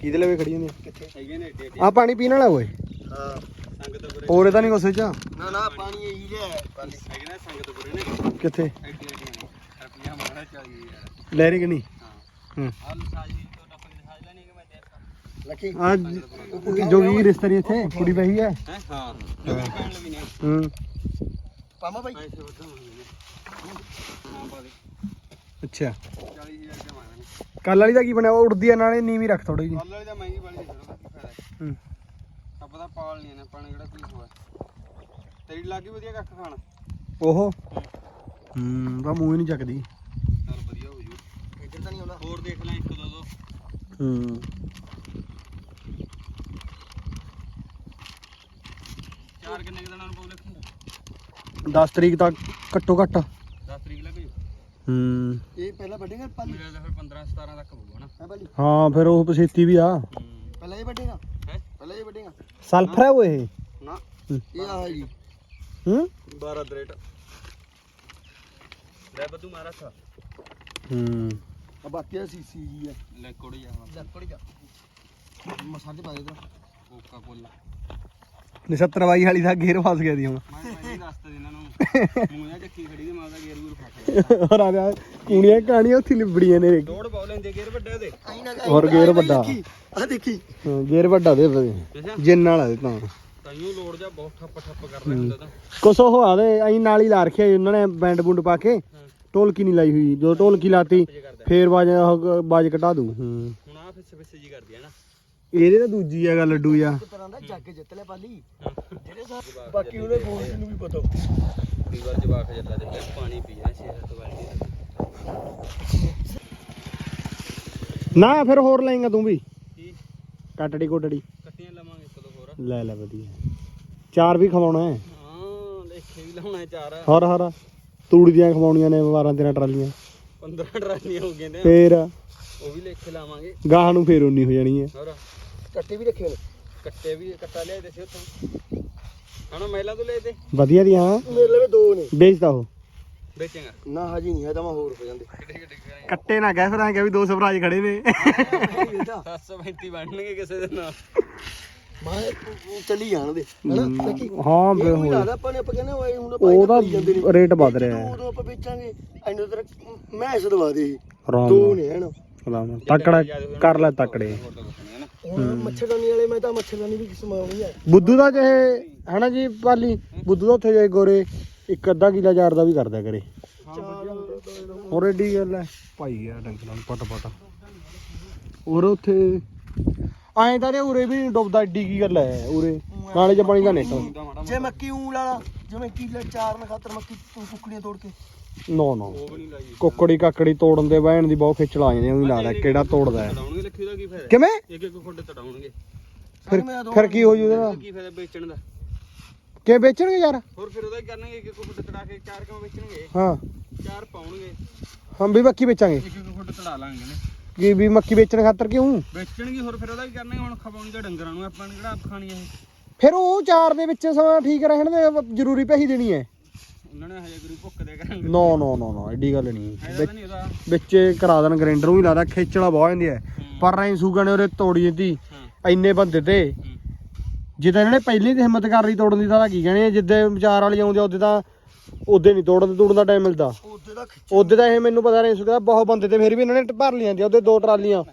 ਕਿਹਦੇ ਲਵੇ ਖੜੀ ਜਾਂਦੀ ਕਿੱਥੇ? ਹੈਗੇ ਨੇ ਏਡੇ ਏਡੇ ਆ ਪਾਣੀ ਪੀਣ ਵਾਲਾ ਓਏ। ਹਾਂ ਸੰਗਤ ਬੁਰੇ ਹੋਰ ਇਹਦਾ ਨਹੀਂ ਕੁਛ ਚ? ਨਾ ਨਾ ਪਾਣੀ ਇਹੀ ਲਿਆ ਪਾਣੀ ਹੈਗੇ ਨੇ ਸੰਗਤ ਬੁਰੇ ਨੇ। ਕਿੱਥੇ? ਏਡੇ ਏਡੇ ਨੇ। ਰੁਪਈਆ ਮਾਰਾ ਚਾਹੀਏ ਯਾਰ ਲਹਿਰੀ ਕਿ ਨਹੀਂ? ਹਾਂ। ਹੂੰ। ਆਲ ਸਾਜੀ ਤੋਂ ਟੱਪ ਕੇ ਸਾਜ ਲੈਣੀ ਕਿ ਮੈਂ ਦੇਖਾਂ ਲੱਕੀ। ਆ ਜੋਗੀ ਰਿਸ਼ਤੇਰੀ ਇੱਥੇ? ਕੁੜੀ ਪਈ ਹੈ? ਹੈ? ਹਾਂ। ਪੈਣ ਨੇ। ਹੂੰ। ਪਾਮਾ ਬਾਈ ਹਾਂ ਅੱਛਾ। 40000 ਰੁਪਏ ਮੰਗਦੇ ਕੱਲ ਵਾਲੀ ਦਾ ਕੀ ਬਣਿਆ? ਉਹ ਉੜਦੀ ਆ ਨਾਲੇ ਨੀਵੀਂ ਰੱਖ ਥੋੜੀ ਜੀ ਕੱਲ ਵਾਲੀ ਤਾਂ ਮਹਿੰਗੀ ਵਾਲੀ ਦੇ ਛੋੜੋ ਕੀ ਫਾਇਦਾ ਹੂੰ। ਆਪਾਂ ਤਾਂ ਪਾਲ ਨਹੀਂ ਨੇ ਪਾਣੀ ਕਿਹੜਾ ਕੀ ਹੋਇਆ ਤੇਰੀ ਲੱਗੀ ਵਧੀਆ ਕੱਖ ਖਾਣ? ਉਹ? ਹੂੰ ਤਾਂ ਮੂੰਹ ਹੀ ਨਹੀਂ ਚੱਕਦੀ। ਚੱਲ ਵਧੀਆ ਹੋ ਜੂ। ਇੱਧਰ ਤਾਂ ਨਹੀਂ ਆਉਂਦਾ ਹੋਰ ਦੇਖ ਲੈ ਇੱਕ ਦੋ ਦੋ। ਹੂੰ। ਚਾਰ ਕਿੰਨੇ ਕੁ ਦਿਨਾਂ ਨੂੰ ਪਊ ਲਿਖੂਗਾ 10 ਤਰੀਕ ਤੱਕ ਘੱਟੋ ਘੱਟ। 10 ਤਰੀਕ ਲੱਗ ਜੂ ਹੂੰ। ਇਹ ਪਹਿਲਾਂ ਵੱਡੇਗਾ ਪਾਲੀ ਮੇਰੇ ਤਾਂ ਫਿਰ 15 17 ਤੱਕ ਪਊਗਾ ਨਾ। ਹੈ ਪਾਲੀ ਹਾਂ ਫਿਰ ਉਹ ਪਛੇਤੀ ਵੀ ਆ। ਪਹਿਲਾਂ ਇਹ ਵੱਡੇਗਾ? ਹੈ? ਪਹਿਲਾਂ ਇਹ ਵੱਡੇਗਾ? ਸਲਫਰ ਹੈ ਉਹ ਇਹ? ਨਾ ਇਹ ਆ ਜੀ। ਹੂੰ? 12 ਦਰੇਟ ਲੈ ਬਦੂ ਮਾਰਾ ਥਾ ਹੂੰ। ਆ ਬਾਕੀ ਆ ਸੀਸੀ ਜੀ ਆ। ਲੈ ਕੋੜੀ ਆ। ਲੱਕੜੀ ਦਾ ਮਸਾਲੇ ਪਾ ਦੇ ਤਾਂ ਕੋਕਾ ਕੋਲਾ। ਨਛੱਤਰ ਬਾਈ ਵਾਲੀ ਦਾ ਗੇਰ ਫਸ ਗਿਆ ਦੀ ਹੁਣ। ਮੈਂ ਮੈਂ ਦੱਸਤਾ ਇਹਨਾਂ ਨੂੰ। ਮੂੰਹ ਚੱਕੀ ਖੜੀ ਤੇ ਮਾਰਦਾ ਗੇਰ ਗੂਰ ਫੱਟ ਹੋਰ ਆ ਗਿਆ ਕੁਣੀਆਂ ਕਹਾਣੀਆਂ ਉੱਥੇ ਲਿਬੜੀਆਂ ਨੇ। ਡੋੜ ਲੈਂਦੇ ਗੇਰ ਵੱਡੇ ਉਹਦੇ ਹੋਰ ਗੇਅਰ ਵੱਡਾ। ਆ ਦੇਖੀ। ਹਾਂ, ਗੇਰ ਵੱਡਾ ਦੇ ਦੇ ਜਿੰਨ ਵਾਲਾ ਦੇ ਤਾਂ। ਤਾਈਓ ਲੋੜ ਜਾ ਬਹੁਤ ਠੱਪ ਠੱਪ ਕਰਦਾ ਹੁੰਦਾ ਤਾਂ। ਕੁਛ ਉਹ ਆ ਦੇ ਐਂ ਨਾਲ ਹੀ ਲਾ ਰੱਖਿਆ ਉਹਨਾਂ ਨੇ ਬੈਂਡ ਬੁੰਡ ਪਾ ਕੇ। ਹਾਂ। ਢੋਲਕੀ ਨਹੀਂ ਲਾਈ ਹੋਈ। ਜੋ ਢੋਲਕੀ ਲਾਤੀ ਫੇਰ ਬਾਜ ਬਾਜ ਕਟਾ ਦੂੰ। ਹੂੰ। ਹੁਣ ਆ ਫਿੱਸੇ ਫਿੱਸੇ ਜੀ ਕਰਦੀ ਹੈ ਨਾ। ਇਹਦੇ ਤਾਂ ਦੂਜੀ ਆ ਗਾ ਲੱਡੂ ਆ। ਇੱਕ ਤਰ੍ਹਾਂ ਦਾ ਜੱਗ ਜਿੱਤ ਲਿਆ ਪਾਲੀ। ਜਿਹੜੇ ਸਾਹਿਬ ਬਾਕੀ ਉਹਦੇ ਬੋਲ ਨੂੰ ਵੀ ਪਤਾ ਕਈ ਵਾਰ ਜਵਾਕ ਜੱਲਾ ਦੇ ਕੇ ਪਾਣੀ ਪੀਆ ਸਿਹਤ ਵਾਲੀ ਨਾ ਫਿਰ ਹੋਰ ਲਾਏਗਾ ਤੂੰ ਵੀ। ਕੀ? ਕਟੜੀ ਕੋਟੜੀ। ਕੱਟੀਆਂ ਲਵਾਂਗੇ ਇੱਕ ਦੋ ਹੋਰ। ਲੈ ਲੈ ਵਧੀਆ। ਚਾਰ ਵੀ ਖਵਾਉਣਾ ਹੈ। ਹਾਂ ਲੇਖੇ ਵੀ ਲਾਉਣਾ ਚਾਰ। ਹੋਰ ਹੋਰ। ਤੂੜੀ ਦੀਆਂ ਖਵਾਉਣੀਆਂ ਨੇ 12 13 ਟਰਾਲੀਆਂ। 15 ਟਰਾਲੀਆਂ ਹੋ ਗਈਆਂ ਨੇ। ਫੇਰ ਉਹ ਵੀ ਲੇਖੇ ਲਾਵਾਂਗੇ। ਗਾਹਾਂ ਨੂੰ ਫੇਰ ਉਨੀ ਹੋ ਜਾਣੀ ਹੈ। ਹੋਰ। ਕੱਟੇ ਵੀ ਰੱਖੇ ਹੋਏ ਕੱਟੇ ਵੀ ਕੱਟਾ ਲਿਆਏ ਤੇ ਸੀ ਉੱਥੋਂ। ਹਣਾ ਮਹਿਲਾ ਤੋਂ ਲਏ ਤੇ ਵਧੀਆ ਦੀਆਂ। ਮੇਰੇ ਲਈ ਦੋ ਨੇ। ਵੇਚਦਾ ਉਹ। ਵੇਚੇਗਾ? ਨਾ ਹਜੀ ਨਹੀਂ ਹੈ ਤਾਂ ਮੈਂ ਹੋਰ ਹੋ ਜਾਂਦੇ। ਕੱਟੇ ਨਾ ਕਹਿ ਫਿਰ ਐਂ ਕਿ ਵੀ ਦੋ ਸਵਰਾਜ ਖੜੇ ਨੇ। ਇਹ ਤਾਂ 735 ਬਣਨਗੇ ਕਿਸੇ ਦੇ ਨਾਲ। ਮੈਂ ਉਹ ਚੱਲੀ ਜਾਣ ਦੇ। ਹਨਾ ਲੱਕੀ ਹਾਂ ਇਹ ਕੋਈ ਆਪਾਂ ਨੇ ਆਪਾਂ ਕਹਿੰਦੇ ਓਏ ਹੁਣ ਆਪਾਂ ਉਹਦਾ ਜਾਂਦੇ ਨੇ। ਰੇਟ ਵੱਧ ਰਿਹਾ। ਹੈ ਉਦੋਂ ਆਪਾਂ ਵੇਚਾਂਗੇ। ਐਨੇ ਤੱਕ ਮੈਂ ਇਸ ਦਵਾ ਦੇ। ਆਰਾਮ ਦੋ ਨਾਲ, ਨੇ ਹਨ ਨਾਲ। ਤਕੜਾ ਕਰ ਲੈ ਤਕੜੇ। ਹੁਣ ਮੱਛਰਦਾਨੀ ਵਾਲੇ ਮੈਂ ਤਾਂ ਮੱਛਰਦਾਨੀ ਵੀ ਸਮਾਉਣੀ ਹੈ ਬੁੱਧੂ ਦਾ ਜਿਹੇ ਹਨਾ ਜੀ ਪਾਲੀ? ਬੁੱਧੂ ਦਾ ਉੱਥੇ ਜਾਏ ਗੋਰੇ ਇੱਕ ਅੱਧਾ ਕਿਲਾ ਚਾਰ ਦਾ ਵੀ ਕਰਦਾ ਕਰੇ। ਹੋਰ ਏਡੀ ਗੱਲ ਹੈ ਭਾਈ ਆ ਡੰਗਰਾਂ ਨੂੰ ਪਟ ਪਟ। ਹੋਰ ਉੱਥੇ ਐਂ ਤਾਂ ਨੇ ਉਰੇ ਵੀ ਡੁੱਬਦਾ ਏਡੀ ਕੀ ਗੱਲ ਹੈ ਉਰੇ? ਨਾਲੇ ਚ ਪਾਣੀ ਦਾ ਨੇਟ। ਜੇ ਮੱਕੀ ਊਂ ਲਾਲਾ ਜਿਵੇਂ ਕਿੱਲੇ ਚਾਰ ਨੇ ਖਾਤਰ ਮੱਕੀ ਤੂੰ ਕੁੱਕੜੀਆਂ ਤੋੜ ਕੇ। ਨੋ ਨੋ। ਉਹ ਵੀ ਨਹੀਂ ਲਾਈ ਕੁੱਕੜੀ ਕਾਕੜੀ ਤੋੜਨ ਦੇ ਬਹਿਣ ਦੀ ਬਹੁਤ ਖਿੱਚ ਲਾ ਜਾਂਦੇ ਉਹ ਲੱਗਦਾ ਕਿਹੜਾ ਤੋੜਦਾ ਹੈ। ਤੜਾਉਣਗੇ ਲੱਖੀ ਦਾ ਕੀ ਫਾਇਦਾ? ਕਿਵੇਂ? ਇੱਕ ਇੱਕ ਖੁੱਡੇ ਤੜਾਉਣਗੇ। ਫਿਰ ਫਿਰ ਕੀ ਹੋ ਜੂ ਉਹਦਾ ਕੀ ਫਾਇਦਾ ਵੇਚਣ ਦਾ? ਕਿ ਵੇਚਣਗੇ ਯਾਰ? ਹੋਰ ਫਿਰ ਉਹਦਾ ਕੀ ਕਰਨਗੇ? ਇੱਕ ਇੱਕ ਖੁੱਡੇ ਤੜਾ ਕੇ ਚਾਰ ਕਿਉਂ ਵੇਚਣਗੇ? ਹਾਂ। ਚਾਰ ਪਾਉਣਗੇ। ਹਮ ਵੀ ਮੱਕੀ ਵੇਚਾਂਗੇ। ਇੱਕ ਇੱਕ ਖੁੱਡੇ ਤੜਾ ਲਾਂਗੇ ਨੇ। ਕੀ ਵੀ ਮੱਕੀ ਵੇਚਣ ਖਾਤਰ ਕਿਉਂ? ਵੇਚਣਗੇ ਹੋਰ ਫਿਰ ਉਹਦਾ ਕੀ ਕਰਨਗੇ? ਹੁਣ ਖਵਾਉਣੀ ਤਾਂ ਡੰਗਰਾਂ ਨੂੰ ਆਪਾਂ ਨੇ ਕਿਹੜਾ ਆਪ ਖਾਣੀ ਇਹ? ਫਿਰ ਉਹ ਚਾਰ ਦੇ ਵਿੱਚ ਸਮਾਂ ਠੀਕ ਰਹਿਣ ਦੇ ਜ਼ਰੂਰੀ ਪੈਸੇ ਦੇਣੀ ਹੈ। ਉਹਨਾਂ ਨੇ ਹਜੇ ਗੁਰੂ ਭੁੱਖ ਦੇ ਕਰਾਂਗੇ ਨੋ ਨੋ ਨੋ ਨੋ ਐਡੀ ਗੱਲ ਨਹੀਂ। ਫਾਇਦਾ ਤਾਂ ਨਹੀਂ ਉਹਦਾ। ਵਿੱਚ ਕਰਾ ਦੇਣ ਗ੍ਰੈਂਡਰ ਨੂੰ ਹੀ ਲੱਗਦਾ ਖੇਚਲਾ ਬਹੁਤ ਜਾਂਦੀ ਹੈ। ਪਰ ਐਂ ਸੂਗਣ ਨੇ ਉਹਦੇ ਤੋੜੀ ਜਾਂਦੀ ਹਾਂ। ਇੰਨੇ ਬੰਦੇ ਤੇ। ਹੂੰ। ਜਿੱਦਾਂ ਇਹਨਾਂ ਨੇ ਪਹਿਲੀ ਤੇ ਹਿੰਮਤ ਕਰ ਲਈ ਤੋੜਨ ਦੀ ਤਾਂ ਕੀ ਕਹਿਣੇ ਜਿੱਦੇ ਵਿਚਾਰ ਵਾਲੀ ਆਉਂਦੇ ਉਹਦੇ ਤਾਂ ਉਹਦੇ ਨਹੀਂ ਤੋੜਨ ਤੋੜਨ ਦਾ ਟਾਈਮ ਮਿਲਦਾ। ਉਹਦੇ ਦਾ ਖਿੱਚ ਉਹਦੇ ਤਾਂ ਇਹ ਮੈਨੂੰ ਪਤਾ ਨਹੀਂ ਸੁਗਾ ਬਹੁਤ ਬੰਦੇ ਤੇ ਫਿਰ ਵੀ ਇਹਨਾਂ ਨੇ ਭਰ ਲਿਆਂਦੀ ਉਹਦੇ ਦੋ ਟਰਾਲੀਆਂ।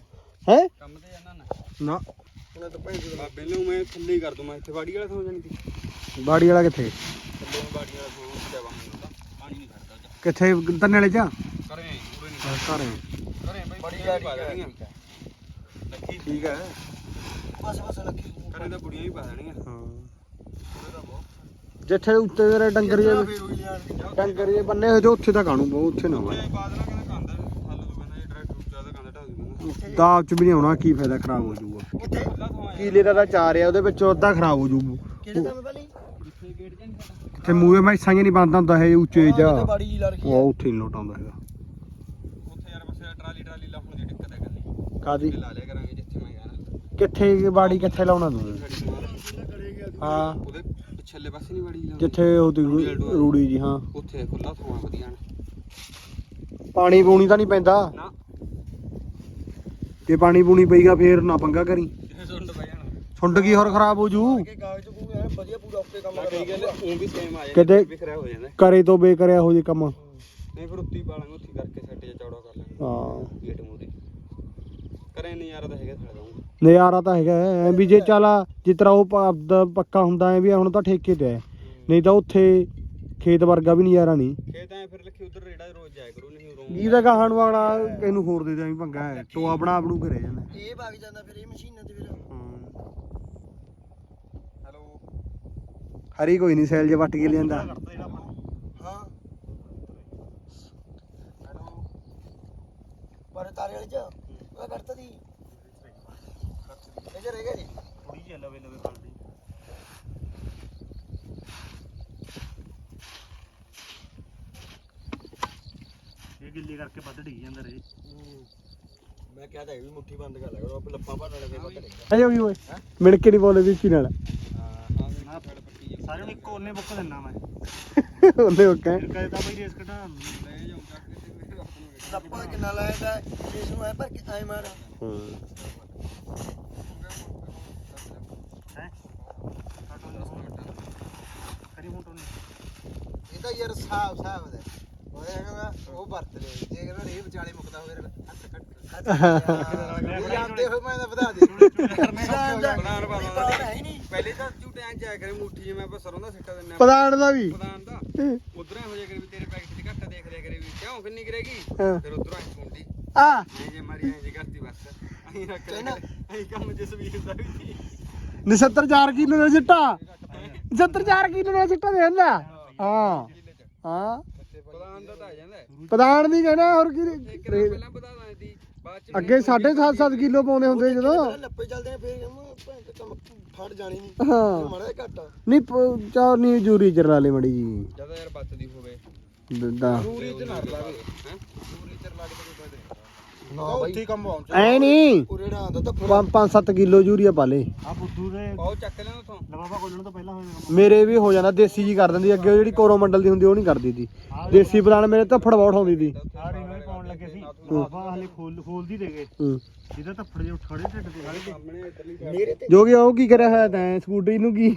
ਹੈ? ਕੰਮ ਤੇ ਜਾਣਾ ਨਾ। ਨਾ। ਉਹਨਾਂ ਤਾਂ ਪੈਸੇ ਬਾਬੇ ਨੂੰ ਮੈਂ ਥੱਲੇ ਹੀ ਕਰ ਦੂੰ ਮੈਂ ਇੱਥੇ ਵਾੜੀ ਵਾਲਾ ਸੌ ਜਾਣੀ ਸੀ। ਬਾੜੀ ਵਾਲਾ ਕਿੱਥੇ? ਥੱਲੇ ਨੂੰ ਵਾੜੀ ਵਾਲਾ ਸੌ ਉੱਤੇ ਵਾਹਨ ਹੁੰਦਾ ਪਾਣੀ ਨਹੀਂ ਖੜਦਾ ਉਹਦਾ ਕਿੱਥੇ? ਤੰਨੇ ਵਾਲੇ ਚ? ਕਰੇ ਨਹੀਂ। ਘਰੇ। ਕਰੇ ਬਈ ਬੜੀ ਪਾ ਦੇਣੀਆਂ ਲੱਕੀ। ਠੀਕ ਹੈ ਬਸ ਬਸ ਲੱਗੀ ਕਰੇ ਤਾਂ ਬੁੜੀਆਂ ਵੀ ਪਾ ਦੇਣੀਆਂ। ਹਾਂ। ਉਹਦੇ ਤਾਂ ਬਹੁਤ। ਜਿੱਥੇ ਉੱਤੇ ਤੇਰੇ ਡੰਗਰ ਜੇ ਡੰਗਰ ਬੰਨੇ ਹੋਏ ਤੇ ਉੱਥੇ ਤਾਂ ਕਾਣੂ ਬਹੁਤ ਉੱਥੇ ਨਾ ਹੋਵੇ ਇਹ ਪਾ ਦੇਣਾ ਕਹਿੰਦਾ ਕੰਦ ਹੱਲ ਤੋਂ ਕਹਿੰਦਾ ਇਹ ਟਰੈਕਟਰ ਉੱਚਾ ਦਾ ਕੰਦ ਢਾ ਦੂਗਾ ਦਾਬ ਚ ਵੀ ਨਹੀਂ ਆਉਣਾ ਕੀ ਫਾਇਦਾ ਖਰਾਬ ਹੋ ਜਾਊਗਾ। ਆਇਆ ਕੀਲੇ ਦਾ ਤਾਂ ਚਾਰ ਆ ਉਹਦੇ ਵਿੱਚੋਂ ਅੱਧਾ ਖਰਾਬ ਹੋ ਜਾਊ। ਕਿਹੜੇ ਤਾਂ ਮੈਂ ਪਹਿਲੀ ਜਿੱਥੇ ਗੇਟ ਜਾਂ ਨਹੀਂ ਪਤਾ ਤੇ ਮੂਹੇ ਮੈਸਾਂ ਹੀ ਨਹੀਂ ਬੰਦਾ ਹੁੰਦਾ ਇਹ ਉੱਚੇ ਜਾ ਤੇ ਬਾੜੀ ਜੀ ਲਾ ਰੱਖੀ ਉਹ ਉੱਥੇ ਨਹੀਂ ਲੋਟ ਆਉਂਦਾ ਹੈਗਾ। ਉੱਥੇ ਯਾਰ ਬਸ ਟਰਾਲੀ ਟਰਾਲੀ ਲਾਉਣ ਦੀ ਦਿੱਕਤ ਹੈ ਕਰਨੀ। ਕਾਦੀ ਲਾ ਲਿਆ ਕਰਾਂਗੇ ਜਿੱਥੇ ਮੈਂ ਗਿਆ ਕਿੱਥੇ ਬਾੜੀ ਕਿੱਥੇ ਲਾਉਣਾ ਤੂੰ? ਹਾਂ। ਉਹਦੇ ਪਿਛਲੇ ਪਾਸੇ ਨਹੀਂ ਲਾਉਣੀ। ਜਿੱਥੇ ਉਹਦੀ ਰੂੜੀ ਜੀ ਹਾਂ। ਉੱਥੇ ਖੁੱਲਾ ਥੋੜਾ ਵਧੀਆ ਨੇ। ਪਾਣੀ ਪੂਣੀ ਤਾਂ ਨਹੀਂ ਪੈਂਦਾ। ਨਾ। ਜੇ ਪਾਣੀ ਪੂਣੀ ਪਈਗਾ ਫੇਰ ਨਾ ਪੰਗਾ ਕਰੀ। ਸੁੰਡ ਪੈ ਜਾਣਾ। ਸੁੰਡ ਕੀ ਹੋਰ ਖਰਾਬ ਹੋ ਜੂ? ਕਿ ਕਾਗਜ਼ ਕੋ ਐ ਵਧੀਆ ਪੂਰਾ ਓਕੇ ਕੰਮ ਕਈ ਕਹਿੰਦੇ ਉਹ ਵੀ ਸੇਮ ਆ ਜਾਂਦਾ ਕਿਤੇ- ਵਿਖਰਿਆ ਹੋ ਜਾਂਦਾ। ਕਰੇ ਤੋਂ ਬੇਕਰਿਆ ਹੋ ਜੇ ਕੰਮ। ਨਹੀਂ ਫਿਰ ਉੱਤੀ ਪਾ ਲਾਂਗੇ ਉੱਤੀ ਕਰਕੇ ਸੈੱਟ ਜਿਹਾ ਚੌੜਾ ਕਰ ਲਾਂਗੇ। ਹਾਂ। ਗੇਟ ਮੂਰੇ ਕਰੇ ਨਜ਼ਾਰਾ ਤਾਂ ਹੈਗਾ ਥੜਾ ਦਊਂਗਾ ਨਜ਼ਾਰਾ ਤਾਂ ਹੈਗਾ ਐ ਵੀ ਜੇ ਚੱਲ ਜਿਸ ਤਰ੍ਹਾਂ ਉਹ ਪ- ਆਪਦਾ ਪੱਕਾ ਹੁੰਦਾ ਐ ਵੀ ਹੁਣ ਤਾਂ ਠੇਕੇ ਤੇ ਐ ਨਹੀਂ ਤਾਂ ਉੱਥੇ ਖੇਤ ਵਰਗਾ ਵੀ ਨਜ਼ਾਰਾ ਨਹੀਂ। ਖੇਤ ਐ ਫਿਰ ਲਿਖੀ ਉਧਰ ਰੇੜਾ ਰੋਜ਼ ਜਾਇਆ ਕਰੂ ਨਹੀਂ ਰੋਂ ਜਿਹਦਾ ਗਾਹਣ ਵਾਲਾ ਇਹਨੂੰ ਹੋਰ ਦੇ ਦਿਆਂ ਵੀ ਪੰਗਾ ਹੈ ਟੋਆ ਬਣਾ ਬਣੂ ਕੇ ਰਹਿ ਜਾਂਦਾ ਇਹ ਵਗ ਜਾਂਦਾ ਫਿਰ ਇਹ ਮਸ਼ੀਨਾਂ ਤੇ ਫਿਰ ਹੈਲੋ ਹਰੀ ਕੋਈ ਨਹੀਂ ਸੈਲ ਜੇ ਵੱਟ ਕੇ ਲਿਆਂਦਾ। ਹਾਂ। ਪਰ ਤਾਰੇ ਵਾਲੇ ਚ ਉਹ ਕੱਟਤਾ। ਦੀ ਇਹ ਜੇ। ਰਹਿ ਗਿਆ ਜੀ ਥੋੜੀ ਜਿਹੀ ਲਵੇ ਲਵੇ ਪਲਦੀ ਇਹ ਗਿੱਲੇ ਕਰਕੇ ਵੱਧ ਡਿੱਗ ਜਾਂਦਾ ਰੇ ਮੈਂ ਕਿਹਾ ਤਾਂ ਇਹ ਵੀ ਮੁੱਠੀ ਬੰਦ ਕਰ ਲਿਆ ਕਰੋ ਆਪ ਲੱਪਾ ਭਰਨ ਲੱਗੇ ਪਤਾ ਨਹੀਂ ਅਜੇ ਹੋ ਗਈ ਓਏ। ਮਿਣ ਕੇ ਨਹੀਂ ਬੋਲੇ ਵੀ ਕੀ ਨਾਲ। ਸਾਰਿਆਂ ਨੂੰ ਇੱਕੋ ਉਹਨੇ ਬੁੱਕ ਦਿੰਨਾ ਮੈਂ। ਉਹਨੇ ਓਕੇ ਫਿਰ ਕਹੇ ਤਾਂ ਬਈ ਰੇਸ ਕਢਾ ਲੈ ਜਾਉਂ ਚੱਕ ਕੇ ਫਿਰ ਆਪ ਨੂੰ ਲੱਪਾ ਕਿੰਨਾ ਲਾਇਆ ਤਾਂ ਇਸ ਨੂੰ ਐ ਭਰ ਕੇ ਐ ਮਾਰ। ਹੈ? ਇਹ ਤਾਂ ਯਾਰ ਸਾਫ਼ ਸਾਫ਼ ਦਾ ਉਹ ਕਹਿੰਦਾ ਉਹ ਵਰਤ ਲੈ ਜੇ ਕਹਿੰਦਾ ਰੇ ਵਿਚਾਲੇ ਮੁਕਦਾ ਹੋਵੇ ਹੱਥ ਕੱਟ ਜਾਂਦੇ ਹੋਏ ਮੈਂ ਤਾਂ ਵਧਾ ਦੇ। ਪਹਿਲੇ ਤਾਂ ਝੂਟੇ ਆਂ ਜਾਇਆ ਕਰੇ ਮੁੱਠੀ ਜਿਵੇਂ ਆਪਾਂ ਸਰੋਂ ਦਾ ਸਿੱਟਾ ਦਿੰਨੇ ਪ੍ਰਧਾਨ ਦਾ ਵੀ। ਪ੍ਰਧਾਨ ਦਾ। ਉਧਰ ਹੋ ਜਾਇਆ ਕਰੇ ਵੀ ਤੇਰੇ ਪੈਕਟ 'ਚ ਘੱਟ ਦੇਖ ਲਿਆ ਕਰੇ ਵੀ ਕਿਉਂ ਕਿੰਨੀ ਕਰੇਗੀ ਹਾਂ। ਫਿਰ ਉਧਰੋਂ ਐ ਸੁੰਡੀ ਆ। ਐ ਜੇ ਮਾਰੀ ਐ ਜੇ ਕਰਤੀ ਬਸ। ਅਹੀਂ ਰੱਖ ਲੈ ਅਹੀਂ ਕੰਮ ਜਿਸ ਵੀਰ ਦਾ ਵੀ ਨੀ 704 ਕਿਲੋ ਦਾ ਚਿੱਟਾ। 704 ਕਿਲੋ ਦਾ ਚਿੱਟਾ ਦੇ ਹੁੰਦਾ ਹਾਂ। ਹਾਂ। ਪ੍ਰਧਾਨ ਦਾ ਤਾਂ ਆ ਜਾਂਦਾ। ਹੈ। ਦੀ ਕਹਿਣਾ ਹੋਰ ਕੀ ਪਹਿਲਾਂ ਅੱਗੇ 7.5 7 ਕਿਲੋ ਪਾਉਂਦੇ ਹੁੰਦੇ ਜਦੋਂ? ਲੱਪੇ ਚੱਲਦੇ ਆ ਫਿਰ ਤੇ ਕੰਮ ਫੜ ਜਾਣੀ ਨਹੀਂ ਹਾਂ। ਮਾੜਾ ਘੱਟ। ਨਹੀਂ ਚਾ ਨਹੀਂ ਜੂਰੀ ਚਰਲਾ ਲਈ ਮੜੀ ਜੀ। ਜਦੋਂ ਯਾਰ ਹੋਵੇ। ਦਾ ਚ ਨਾ ਲਾਵੇ ਹੈ? ਲਾ ਨਾ ਬਾਈ। ਕੰਮ ਆਉਂ ਐ ਨਹੀਂ ਉਰੇੜਾ ਆਂਦਾ ਤਾਂ 5-7 ਕਿਲੋ ਯੂਰੀਆ ਪਾ ਲੇ। ਆ ਬੁੱਧੂ ਦੇ ਪਾਓ ਚੱਕ ਲੈਣ ਉਥੋਂ। ਲਵਾਵਾ ਖੋਲਣ ਤੋਂ ਪਹਿਲਾਂ ਹੋਇਆ ਕੰਮ। ਮੇਰੇ ਵੀ ਹੋ ਜਾਂਦਾ ਦੇਸੀ ਜੀ ਕਰ ਦਿੰਦੀ। ਅੱਗੇ ਉਹ ਜਿਹੜੀ ਕੋਰੋਮੰਡਲ ਦੀ ਹੁੰਦੀ ਉਹ ਨਹੀਂ ਕਰਦੀ ਤੀ। ਦੇਸੀ ਬਲਾਨ ਮੇਰੇ ਧੱਫੜ ਬਹੁਤ ਉਠਾਉਂਦੀ ਤੀ। ਆ ਰੇ ਨੂੰ ਪਾਉਣ ਲੱਗੇ ਸੀ। ਲਵਾਵਾ ਹਲੇ ਖੋਲ ਖੋਲਦੀ ਦੇ ਗਏ। ਹੂੰ। ਜਿਹਦਾ ਧੱਫੜ ਜੇ ਢਿੱਡ ਮੇਰੇ ਤੇ। ਕਿ ਉਹ ਕੀ ਕਰਿਆ ਹੋਇਆ ਤੈਂ? ਸਕੂਟਰੀ ਨੂੰ ਕੀ?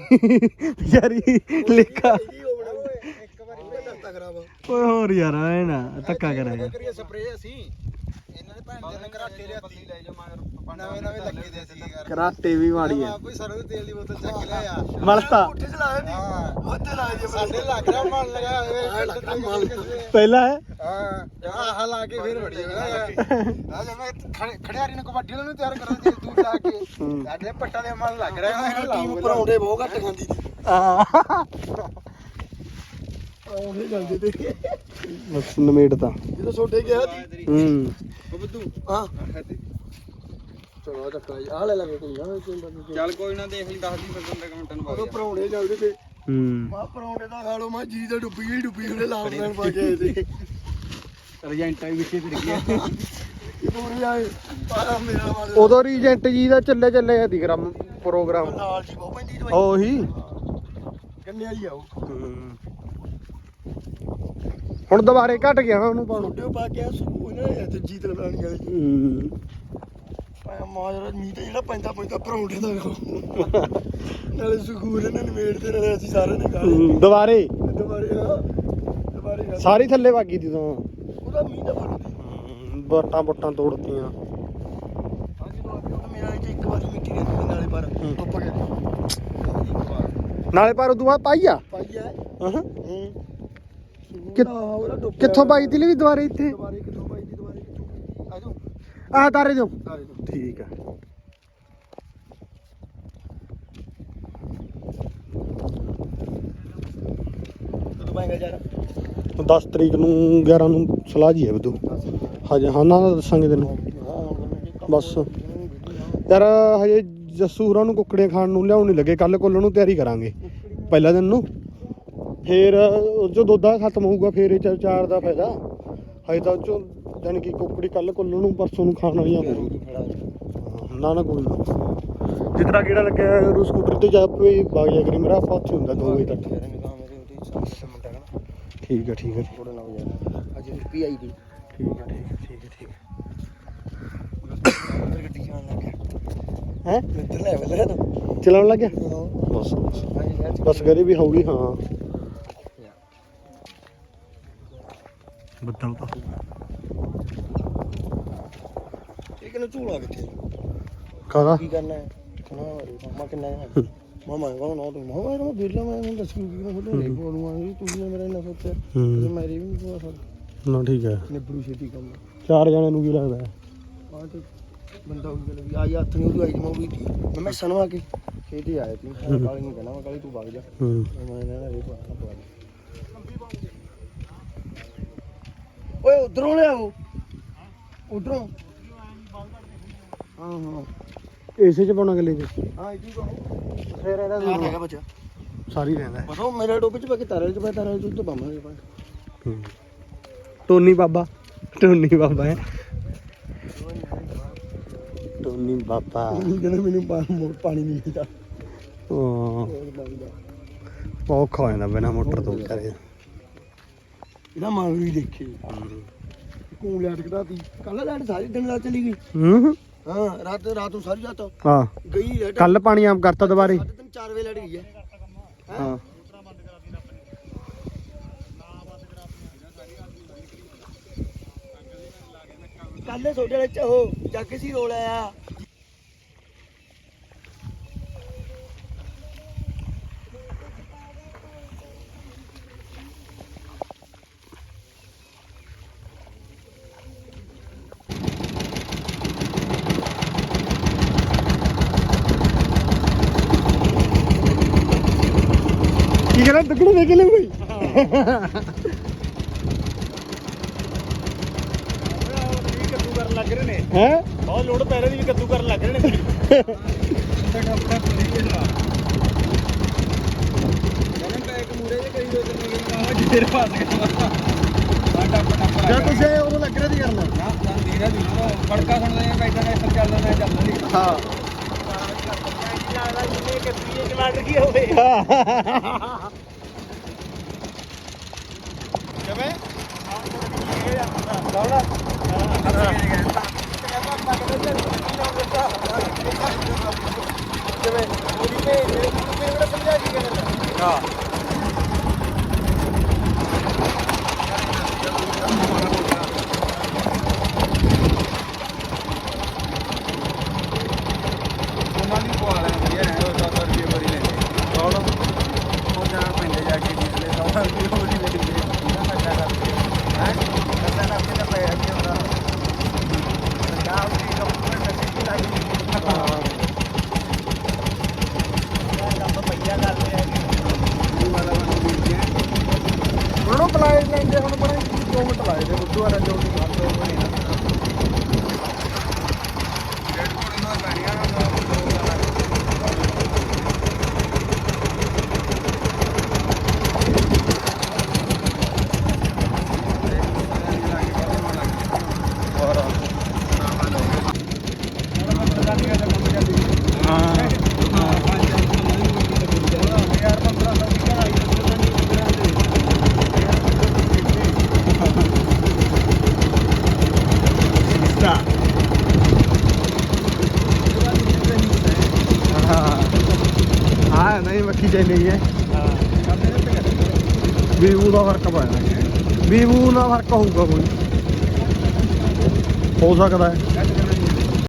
ਯਾਰੀ ਲਿਖਾ। ਓਏ ਇੱਕ ਵਾਰੀ ਉਹਦਾ ਦਰਤਾ ਖਰਾਬ ਓਏ ਹੋਰ ਯਾਰ ਐ ਨਾ ਧੱਕਾ ਕਰਿਆ ਕਰੀਏ ਸਪਰੇ ਅਸੀਂ। ਭੈਣ ਦੇ ਨੇ ਘਰਾਟੇ ਲਿਆਤੀ। ਲੈ ਜਾ ਮਗਰ ਨਵੇਂ ਨਵੇਂ ਲੱਗੇ ਦੇ ਸੀ ਯਾਰ। ਕਰਾਟੇ ਵੀ ਮਾੜੀ ਆ। ਕੋਈ ਸਰੋਂ ਦੇ ਤੇਲ ਦੀ ਬੋਤਲ ਚੱਕ ਲਿਆ ਆ ਮਲਤਾ। ਉੱਠੇ ਚਲਾਇਆ ਨਹੀਂ ਉੱਥੇ ਲਾ ਜੇ ਸਾਡੇ ਲੱਗ ਰਿਹਾ ਮਨ ਲਗਾ ਹੋਵੇ ਲੱਗ ਰਿਹਾ ਮਨ ਪਹਿਲਾ ਹੈ? ਹਾਂ ਆਹ ਲਾ ਕੇ ਫਿਰ ਵੜੀ ਆ ਜੇ ਮੈਂ ਖੜਿਆਰੀ ਨੂੰ ਕਬੱਡੀ ਨੂੰ ਤਿਆਰ ਕਰਾਂ ਤੇ ਲਾ ਕੇ। ਸਾਡੇ ਪੱਟਾਂ ਦੇ ਮਨ ਲੱਗ ਰਿਹਾ ਹੈ ਟੀਮ ਪਰੌਂਠੇ ਬਹੁਤ ਘੱਟ ਖਾਂਦੀ ਸੀ। ਆ ਪਰੌਂਠੇ ਜਾਂਦੇ ਤੇ। ਬਸ ਨਮੇੜ ਤਾਂ। ਜਦੋਂ ਛੋਟੇ ਗਿਆ ਸੀ? ਹੂੰ। ਉਹ ਬੱਦੂ। ਹਾਂ। ਆਹ। ਤੇ। ਚਲੋ ਚੱਕਾ ਲੈ ਕੋਈ ਨਾ ਚੱਲ ਕੋਈ ਨਾ ਦੇਖ ਲਈ ਦੱਸ ਦੀ ਫਿਰ ਬੰਦੇ ਕਮੈਂਟਾਂ ਨੂੰ ਪਾ ਉਦੋਂ ਦਿਆ। ਪਰੌਂਠੇ ਚੱਲਦੇ ਤੇ। ਹੂੰ। ਮਾ ਪਰੌਂਠੇ ਦਾ ਖਾ ਲਓ ਮੈਂ ਜੀ ਤਾਂ ਡੁੱਬੀ ਗਈ ਡੁੱਬੀ ਉਹਨੇ ਲਾਲ ਲੈਣ ਪਾ ਕੇ ਆਏ ਤੇ। ਰਜੈਂਟਾ ਵੀ ਵਿੱਚੇ ਫਿਰ ਗਿਆ। ਇਹ ਪੂਰੀ ਆਏ ਪਾਰਾ ਮੇਰਾ ਵਾਲੇ। ਉਦੋਂ ਰੀਜੈਂਟ ਜੀ ਦਾ ਚੱਲੇ ਚੱਲੇ ਦਿਗਰਮ ਪ੍ਰੋਗਰਾਮ। ਨਾਲ ਜੀ ਬਹੁਤ ਪੈਂਦੀ ਦਵਾਈ ਉਹੀ। ਕੰਨੇ ਵਾਲੀ ਆਓ? ਹੁਣ ਦੁਬਾਰੇ ਘਟ ਗਿਆ ਉਹਨੂੰ ਪਾਉਣ। ਛੋਟੇ ਪਾ ਕੇ ਆ ਸੁ ਇਹਨਾਂ ਨੇ ਤੇ ਜੀਤ ਲੜਾਣੀ ਵਾਲੇ ਹੂੰ। ਪਾਇਆ ਮਾਜਰਾ ਮੀਟ ਜਿਹੜਾ ਪੈਂਦਾ ਪੈਂਦਾ ਪਰੌਂਠੇ ਦਾ ਖਾਓ। ਨਾਲੇ ਸੁਖੂਰ ਇਹਨਾਂ ਨੇ ਮੇੜ ਤੇ ਨਾਲੇ ਅਸੀਂ ਸਾਰੇ ਨੇ ਖਾ ਲਏ ਦੁਬਾਰੇ। ਦੁਬਾਰੇ ਆ ਦੁਬਾਰੇ ਖਾ ਲਏ। ਸਾਰੀ ਥੱਲੇ ਵਾਗੀ ਦੀ ਤਾਂ। ਉਹਦਾ ਮੀਂਹ ਦਾ ਬਣਦੀ ਬਟਾਂ ਬਟਾਂ ਤੋੜਤੀਆਂ। ਮੇਰਾ ਇੱਕ ਵਾਰੀ ਮਿੱਟੀ ਦੇ ਨਾਲੇ ਪਰ ਹੂੰ। ਨਾਲੇ ਪਰ ਉਦੋਂ ਬਾਅਦ ਪਾਈ ਆ? ਪਾਈ ਹੈ ਹਾਂ। ਹੂੰ। ਕਿ- ਕਿੱਥੋਂ ਪਾਈ ਤੀ ਵੀ ਦੁਬਾਰੇ ਇੱਥੇ? ਦੁਬਾਰੇ ਕਿੱਥੋਂ ਪਾਈ ਦੀ ਦੁਬਾਰੇ ਕਿੱਥੋਂ ਆਜੋ ਆਹ ਤਾਰੇ ਦਿਓ। ਸਾਰੇ ਤੋਂ ਠੀਕ ਆ। ਕਦੋਂ ਪਾਏਗਾ ਯਾਰ। 10 ਤਰੀਕ ਨੂੰ 11 ਨੂੰ ਸਲਾਹ ਜੀ ਹੈ ਬਦੂ ਹਜੇ ਹਾਂ ਨਾ ਦੱਸਾਂਗੇ ਤੈਨੂੰ। ਬਸ। ਯਾਰ ਹਜੇ ਜੱਸੂ ਹੋਰਾਂ ਨੂੰ ਕੁੱਕੜੀਆਂ ਖਾਣ ਨੂੰ ਲਿਆਉਣ ਨਹੀਂ ਲੱਗੇ। ਕੱਲ ਕੋਲ ਨੂੰ ਤਿਆਰੀ ਕਰਾਂਗੇ। ਪਹਿਲਾ ਦਿਨ ਨੂੰ। ਫੇਰ ਉਹ ਜੋ ਦੁੱਧਾ ਖਤਮ ਹੋਊਗਾ ਫੇਰ ਇਹ ਚਾਰ- ਦਾ ਫਾਇਦਾ। ਹਜੇ ਤਾਂ ਉਹ ਚੋਂ ਜਾਣੀ ਕਿ ਕੁੱਕੜੀ ਕੱਲ ਕੋਲ ਨੂੰ ਪਰਸੋਂ ਨੂੰ ਖਾਣ ਵਾਲੀਆਂ ਹੋਣ ਨਾ ਨਾ ਕੋਈ ਨਾ। ਜਿਤਨਾ ਕਿਹੜਾ ਲੱਗਿਆ ਰੂ ਸਕੂਟਰ ਤੇ ਜਾ ਪਈ ਬਾਗ ਜਾ ਕਰੀ। ਮੇਰਾ ਆਪਾਂ ਉੱਥੇ ਹੁੰਦਾ 2 ਵਜੇ ਤੱਕ। ਠੀਕ ਹੈ ਠੀਕ ਹੈ ਅਜੇ ਪੀਆਈ ਦੀ ਠੀਕ ਹੈ ਠੀਕ ਹੈ ਠੀਕ ਹੈ ਠੀਕ ਹੈ? ਹੈ ਇੱਧਰ ਲੈਵਲ ਹੈ ਨਾ ਚਲਾਉਣ ਲੱਗਿਆ ਬਸ ਬਸ। ਬਸ ਕਰੇ ਵੀ ਹੌਲੀ ਹਾਂ। ਬੱਦਲ ਤਾਂ ਇਹ ਕਿਨੂੰ ਝੂਲਾ ਕਿੱਥੇ? ਕਾਦਾ ਕੀ ਕਰਨਾ ਹੈ? ਸੁਣਾ ਮਾਰੇ ਮਾਮਾ ਕਿੰਨਾ ਹੈ? ਮਾਮਾ ਇਹ ਨਾ ਤੂੰ ਮਾਮਾ ਇਹ ਬੇਲਾ ਮੈਂ ਹੁਣ ਦੱਸ ਕੀ ਕਿਹਨੂੰ ਬੋਲੇ ਨਹੀਂ ਬੋਲੂਗਾ ਇਹ ਤੂੰ ਨੇ ਮੇਰਾ ਇੰਨਾ ਸੋਚਿਆ। ਹੂੰ। ਮੇਰੇ ਵੀ ਨਹੀਂ ਸਕਦਾ ਨਾ ਠੀਕ ਹੈ। ਨਿਬੜੂ ਛੇਤੀ ਕੰਮ ਚਾਰ ਜਣਿਆਂ ਨੂੰ ਕੀ ਲੱਗਦਾ ਹੈ? ਆ ਤੇ ਬੰਦਾ ਉਹ ਵੀ ਆਈ ਹੱਥ ਨਹੀਂ ਉਹਦੀ ਆਈ ਮੈਂ ਵੀ ਥੀ ਮੈਂ ਮੈਂ ਸਨਵਾ ਕੇ? ਛੇਤੀ ਆਇਆ ਤੀ। ਮੈਂ ਕਾਲੀ ਨੂੰ ਕਹਿਣਾ ਮੈਂ ਕਾਲੀ ਤੂੰ ਵਗ ਜਾ। ਮੈਂ ਨਾ ਇਹ ਪਾ ਪਾ ਓਏ ਉਧਰੋਂ ਲਿਆਓ। ਉਧਰੋਂ। ਹਾਂ ਹਾਂ। ਏਸੇ ਚ ਪਾਉਣਾ ਗੱਲੇ ਚ? ਹਾਂ ਇਹ ਕੋ ਫੇਰ ਇਹਦਾ ਹਾਂ ਹੈਗਾ ਬੱਚਾ। ਸਾਰੀ ਰਹਿੰਦਾ। ਪਤਾ ਉਹ ਮੇਰੇ ਟੋਪੇ ਚ ਪਾ ਕੇ ਤਾਰੇ ਚ ਪਾ ਤਾਰੇ ਚ ਉੱਤੇ ਬੰਮਾਂਗੇ ਪਾ ਟੋਨੀ ਬਾਬਾ। ਟੋਨੀ ਬਾਬਾ ਹੈ। ਟੋਨੀ ਬਾਬਾ। ਕਹਿੰਦਾ ਮੈਨੂੰ ਪਾਣੀ ਨਹੀਂ ਮਿਲਦਾ ਹਾਂ। ਹੋਰ ਬੰਦਾ ਬਹੁਤ ਔਖਾ ਹੋ ਜਾਂਦਾ ਬਿਨਾ ਮੋਟਰ ਤੋਂ ਕਰੇ। ਇਹਦਾ ਮਾਂ ਵੀ ਦੇਖੇ। ਕੋਲ ਲਟਕਦਾ ਤੀ। ਕੱਲ ਲਾਈਟ ਸਾਰੀ ਦਿਨ ਰਾਤ ਚਲੀ ਗਈ। ਹੂੰ ਹਾਂ। ਰਾਤ ਰਾਤ ਨੂੰ ਸਾਰੀ ਰਾਤ ਹਾਂ। ਗਈ ਕੱਲ ਪਾਣੀ ਆਮ ਕਰਤਾ ਦੁਬਾਰੇ। ਸਾਢੇ ਤਿੰਨ 4 ਵਜੇ ਗਈ ਹੈ? ਹਾਂ। ਕੱਲ ਛੋਟੇ ਵਾਲੇ ਚ ਉਹ ਜੱਗ ਸੀ ਰੋਲ ਆਇਆ। ਕੀ ਕਰਾਂ? ਦੁੱਗਣੇ ਦੇ ਕੇ ਲੈ ਬਈ। ਕੱਦੂ ਕਰਨ ਲੱਗ ਰਹੇ ਨੇ ਹੈ? ਬਹੁਤ ਲੋਡ ਪੈ ਰਹੀ ਵੀ ਕੱਦੂ ਕਰਨ ਲੱਗ ਰਹੇ ਨੇ ਜਿੱਦੇ ਪਾਸ ਗਿਆ ਸਾਡਾ ਪਟਾ ਜਾਂ ਤੁਸੀਂ ਉਹ ਲੱਗ ਰਿਹਾ ਦੀ ਕਰਨਾ। ਨਾ ਸੰਦੀਰਾ ਦੀ ਫੜਕਾ ਸੁਣਦੇ ਬੈਠਾ ਨੇ ਚੱਲਦਾ ਨਹੀਂ ਹਾਂ। ਲੱਗਦਾ ਜਿਵੇਂ ਕੱਦੂ ਚ ਲੱਗ ਗਈ ਹੋਵੇ ਕਿਵੇਂ ਜਿਵੇਂ ਉਹਦੀ ਤੇ ਮੇਰੇ ਕੋਲ ਸਮਝਾ ਕੀ ਕਹਿੰਦਾ ਹਾਂ ਉਹਨਾਂ ਦੀ ਪਵਾ ਲੈਣ ਵਧੀਆ ਰਹੇ ਉਹ 100 ਰੁਪਏ ਬਰੀ ਲੈਂਦੇ ਕੌਣ ਉਹ ਜਾਣਾ ਪਿੰਡ ਜਾ ਕੇ ਜਿਸਲੇ 100 ਰੁਪਏ ਬਰੀ ਲੈਂਦੇ ਇਹਨਾਂ ਸੱਚਾ ਕਰਦੇ ਹੈ ਸੱਚਾ ਕਰਦੇ ਤਾਂ ਪੈ ਅੱਗੇ ਹੁੰਦਾ ਪੰਜਾਬ ਦੀ ਗਵਰਨਮੈਂਟ ਨਸੀਬ ਲਾਈ ਹਾਂ ਕੰਮ ਪਈਆ ਕਰਦੇ ਆ ਇਹ ਵਾਲਾ ਬਣ ਗਿਆ ਉਹਨਾਂ ਨੂੰ ਪਲਾਏ ਲੈਂਦੇ ਹੁਣ ਬੜੇ 2 ਮਿੰਟ ਲਾਏ ਦੇ ਬੁੱਧੂ ਵਾਲਾ ਜੋ ਵੀ ਕਰਦੇ ਉਹ ਬਣੇ ਡੇਢ ਕੋੜੀ ਨਾਲ ਪੈਣੀਆਂ ਨਾ ਦੋ ਗਾਲਾਂ ਹਾਂ ਨਹੀਂ ਹੈ ਵੀਵੂ ਦਾ ਫ਼ਰਕ ਪੈਣਾ ਵੀਵੂ ਨਾਲ ਫ਼ਰਕ ਹੋਊਗਾ ਕੋਈ। ਹੋ ਸਕਦਾ ਹੈ।